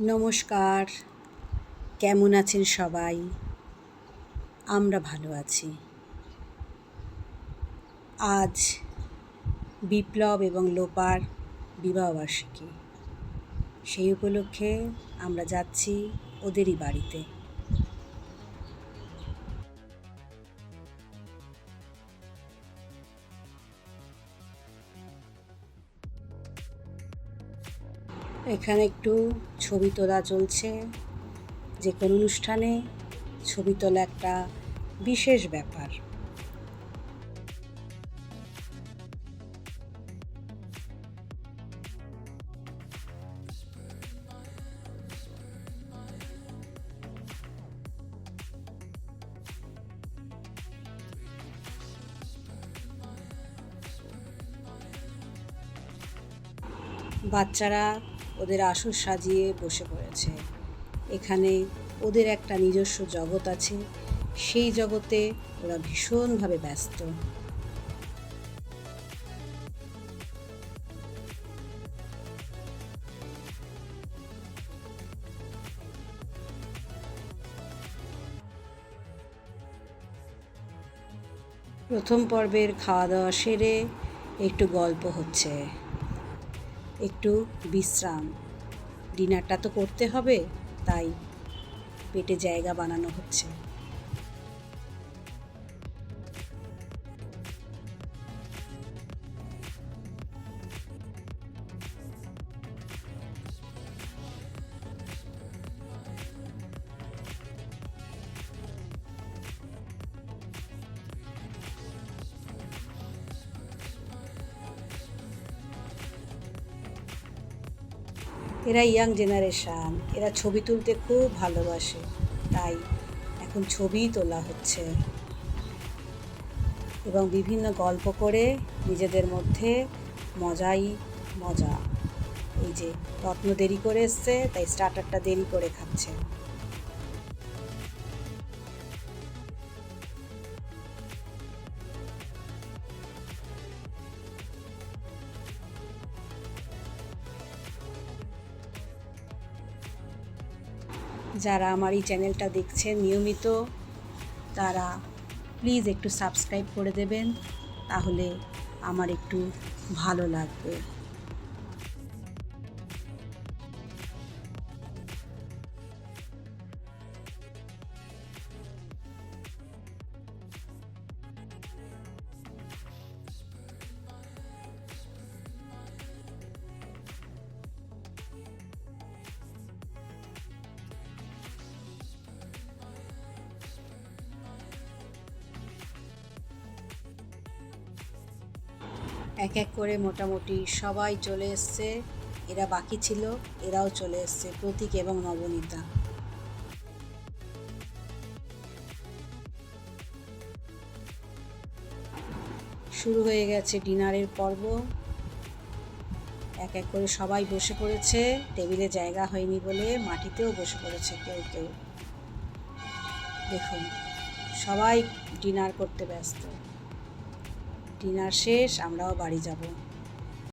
নমস্কার। কেমন আছেন সবাই? আমরা ভালো আছি। আজ বিপ্লব এবং লোপার বিবাহবার্ষিকী। সেই উপলক্ষে আমরা যাচ্ছি ওদেরই বাড়িতে। এখানে একটু ছবি তোলা চলছে। যে কোনো অনুষ্ঠানে ছবি তোলা একটা বিশেষ ব্যাপার। বাচ্চারা ওদের আসর সাজিয়ে বসে পড়েছে। এখানে ওদের একটা নিজস্ব জগৎ আছে। সেই জগতে ওরা ভীষণভাবে ব্যস্ত। প্রথম পর্বের খাওয়া দাওয়া সেরে একটু গল্প হচ্ছে। একটু বিশ্রাম। ডিনারটা তো করতে হবে তাই পেটে জায়গা বানানো হচ্ছে। এরা ইয়াং জেনারেশান, এরা ছবি তুলতে খুব ভালোবাসে, তাই এখন ছবি তোলা হচ্ছে। এবং বিভিন্ন গল্প করে নিজেদের মধ্যে মজাই মজা। এই যে, রত্ন দেরি করে এসছে, তাই স্টার্টারটা দেরি করে খাচ্ছে। যারা আমার এই চ্যানেলটা দেখছেন নিয়মিত, তারা প্লিজ একটু সাবস্ক্রাইব করে দেবেন, তাহলে আমার একটু ভালো লাগবে। এক এক করে মোটামুটি সবাই চলে এসছে। এরা বাকি ছিল, এরাও চলে এসছে, প্রতীক এবং নবনীতা। শুরু হয়ে গেছে ডিনারের পর্ব। এক এক করে সবাই বসে পড়েছে। টেবিলে জায়গা হয়নি বলে মাটিতেও বসে পড়েছে কেউ কেউ। দেখুন, সবাই ডিনার করতে ব্যস্ত। ডিনার শেষ আমরাও বাড়ি যাব।